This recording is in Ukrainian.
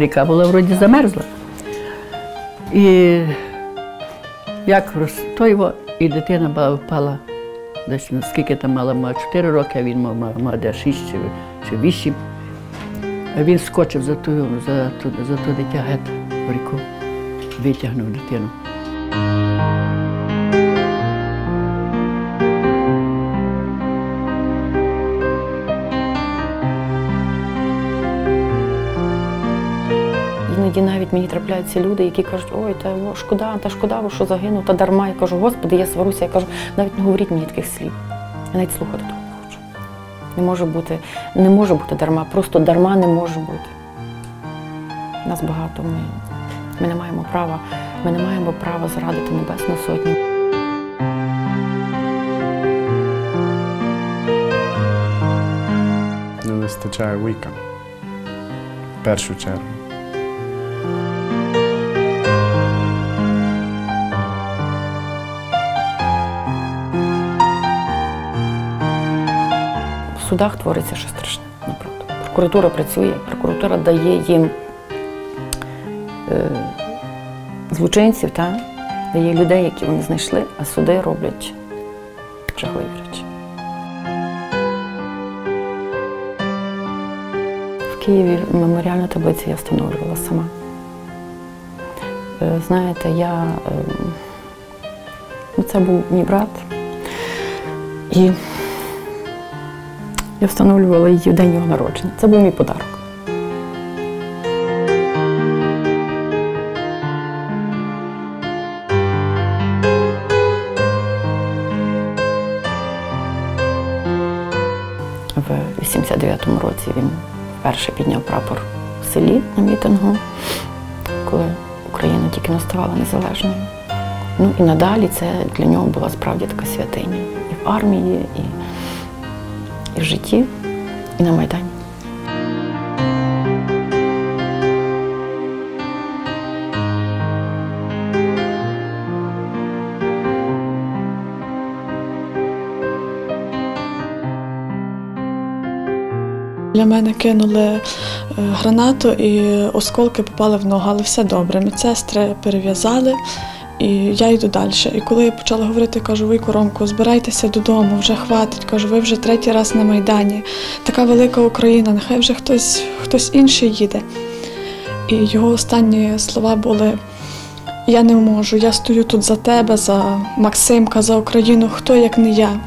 ріка була вроді замерзла. І як той його, і дитина впала десь наскільки там мала, мала 4 роки, а він мав, мав, де 6 чи, чи 8. А він скочив за ту, за ту, за ту дитя гет в ріку, витягнув дитину. Іноді навіть мені трапляються люди, які кажуть, ой, та шкода, та шкода, що загинув, та дарма. Я кажу, Господи, я сварюся. Я кажу, навіть не говоріть мені таких слів. Я навіть слухати того не хочу. Не може бути, не може бути дарма, просто дарма не може бути. Нас багато, ми, ми не маємо права, ми не маємо права зрадити Небесну Сотню. Не вистачає віка. В першу чергу. В судах твориться щось страшне, направду. Прокуратура працює, прокуратура дає їм е, злочинців, та, дає людей, які вони знайшли, а суди роблять жахливі речі. В Києві меморіальну таблицю я встановлювала сама. Е, Знаєте, я е, це був мій брат. І я встановлювала її в день його народження. Це був мій подарок. В 89-му році він вперше підняв прапор в селі на мітингу, коли Україна тільки не ставала незалежною. Ну і надалі це для нього була справді така святиня. І в армії, і і в житті, і на Майдані. Для мене кинули е, гранату і осколки попали в ногу, але все добре. Медсестри перев'язали, і я йду далі. І коли я почала говорити, кажу, ви коромку, збирайтеся додому, вже хватить. Кажу, ви вже третій раз на Майдані. Така велика Україна, нехай вже хтось, хтось інший їде. І його останні слова були: Я не можу, я стою тут за тебе, за Максимка, за Україну, хто як не я.